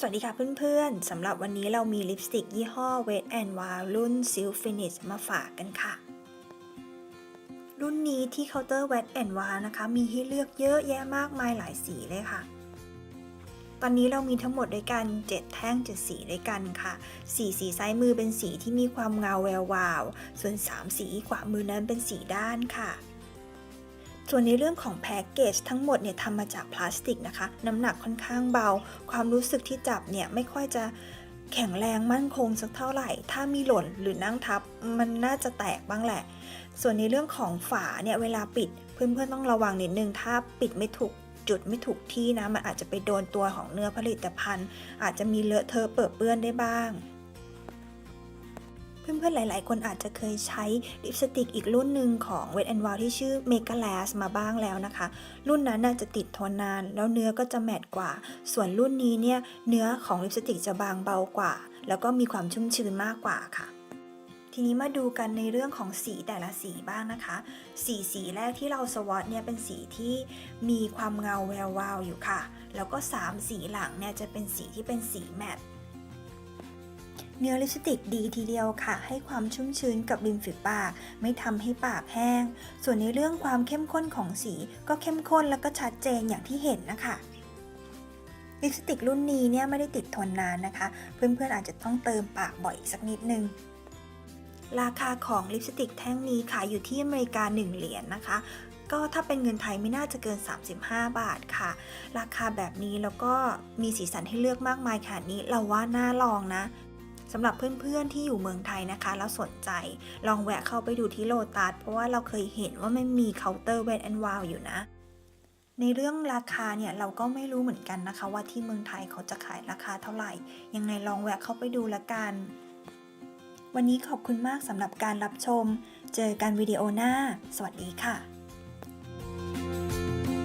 สวัสดีค่ะเพื่อนๆ สำหรับวันนี้เรามีลิปสติกยี่ห้อ Wet n Wild รุ่น Silk Finish มาฝากกันค่ะ รุ่นนี้ที่เคาน์เตอร์ Wet n Wild นะคะ มีให้เลือกเยอะแยะมากมายหลายสีเลยค่ะ ตอนนี้เรามีทั้งหมดด้วยกัน 7 แท่ง 7 สีด้วยกันค่ะ สีสีซ้ายมือเป็นสีที่มีความเงาแวววาว ส่วน 3 สีขวามือนั้นเป็นสีด้านค่ะ ส่วนในเรื่องของแพ็กเกจทั้งหมดเนี่ยทำมาจากพลาสติกนะคะ น้ำหนักค่อนข้างเบา ความรู้สึกที่จับเนี่ยไม่ค่อยจะแข็งแรงมั่นคงสักเท่าไหร่ ถ้ามีหล่นหรือนั่งทับ มันน่าจะแตกบ้างแหละ ส่วนในเรื่องของฝาเนี่ยเวลาปิดเพื่อนๆต้องระวังนิดนึง ถ้าปิดไม่ถูกจุดไม่ถูกที่นะ มันอาจจะไปโดนตัวของเนื้อผลิตภัณฑ์ อาจจะมีเลอะเทอะเปื้อนเปื้อนได้บ้าง เพื่อนๆ หลายๆ คนอาจจะเคยใช้ลิปสติกอีกรุ่นหนึ่งของ Wet n Wild ที่ชื่อ Mega Lash มาบ้างแล้วนะคะ รุ่นนั้นน่าจะติดทนนาน แล้วเนื้อก็จะแมตกว่า ส่วนรุ่นนี้เนี่ยเนื้อของลิปสติกจะบางเบากว่า แล้วก็มีความชุ่มชื้นมากกว่าค่ะทีนี้มาดูกันในเรื่องของสีแต่ละสีบ้างนะคะ สีสีแรกที่เราสวอตเนี่ยเป็นสีที่มีความเงาแวววาวอยู่ค่ะ แล้วก็ 3 สีหลังเนี่ยจะเป็นสีที่เป็นสีแมตต์ เนื้อลิปสติกดีทีเดียวค่ะ ให้ความชุ่มชื้นกับริมฝีปาก ไม่ทำให้ปากแห้ง ส่วนในเรื่องความเข้มข้นของสี ก็เข้มข้นแล้วก็ชัดเจนอย่างที่เห็นนะคะลิปสติกรุ่นนี้เนี่ยไม่ได้ติดทนนานนะคะ เพื่อนๆอาจจะต้องเติมปากบ่อยสักนิดนึงราคาของลิปสติกแท่งนี้ขายอยู่ที่อเมริกา 1 เหรียญนะคะ ก็ถ้าเป็นเงินไทยไม่น่าจะเกิน 35 บาทค่ะ ราคาแบบนี้แล้วก็มีสีสันให้เลือกมากมายขนาดนี้ เราว่าน่าลองนะ สำหรับเพื่อนๆที่อยู่เมืองไทยนะคะ แล้วสนใจลองแวะเข้าไปดูที่โลตัสเพราะว่าเราเคยเห็นว่ามันมีเคาน์เตอร์เวทแอนด์วาวอยู่นะในเรื่องราคาเนี่ยเราก็ไม่รู้เหมือนกันนะคะ ว่าที่เมืองไทยเขาจะขายราคาเท่าไหร่ ยังไงลองแวะเข้าไปดูละกัน วันนี้ขอบคุณมากสำหรับการรับชม เจอกันวิดีโอหน้า สวัสดีค่ะ